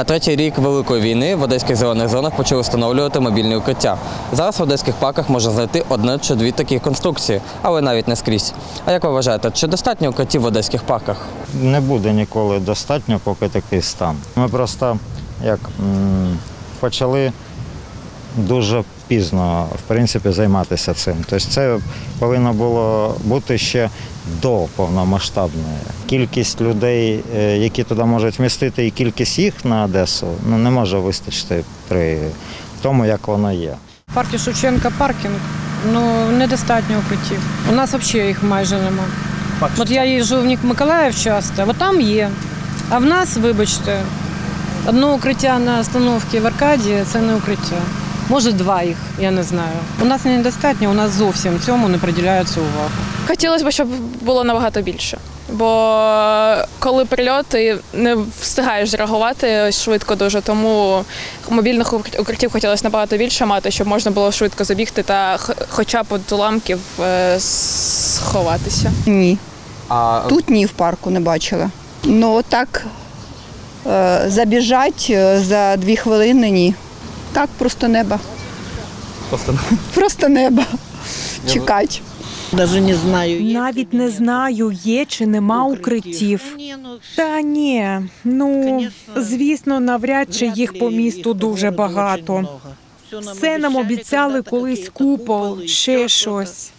На третій рік Великої війни в одеських зелених зонах почали встановлювати мобільні укриття. Зараз в одеських парках можна знайти одне чи дві такі конструкції, але навіть не скрізь. А як ви вважаєте, чи достатньо укриттів в одеських парках? не буде ніколи достатньо, поки такий стан. Ми просто як почали дуже пізно в принципі, займатися цим. Тобто це повинно було бути ще до повномасштабної. Кількість людей, е, які туди можуть вмістити, і кількість їх на Одесу ну, не може вистачити при тому, як воно є. В парку Шевченка паркінг. Ну недостатньо укриттів. У нас взагалі їх майже нема. От я їжджу в Нік Миколаїв часто, от там є. А в нас, вибачте, одне укриття на остановці в Аркадії це не укриття. Може, два їх, я не знаю. У нас недостатньо, у нас зовсім цьому не приділяється увагу. Хотілося б, щоб було набагато більше. Бо коли прильоти не встигаєш зреагувати швидко дуже, тому мобільних укриттів хотілося набагато більше мати, щоб можна було швидко забігти та х- хоча б від уламків е, сховатися. Ні, А тут ні в парку не бачила. Ну так е, забіжать е, за дві хвилини ні. Так, просто небо. просто Просто небо. Чекать. Даже не знаю. є Навіть не знаю, є чи нема укриттів. Ну, Та ні, ну звісно, навряд чи їх по місту дуже багато. Все нам обіцяли колись купол, ще щось.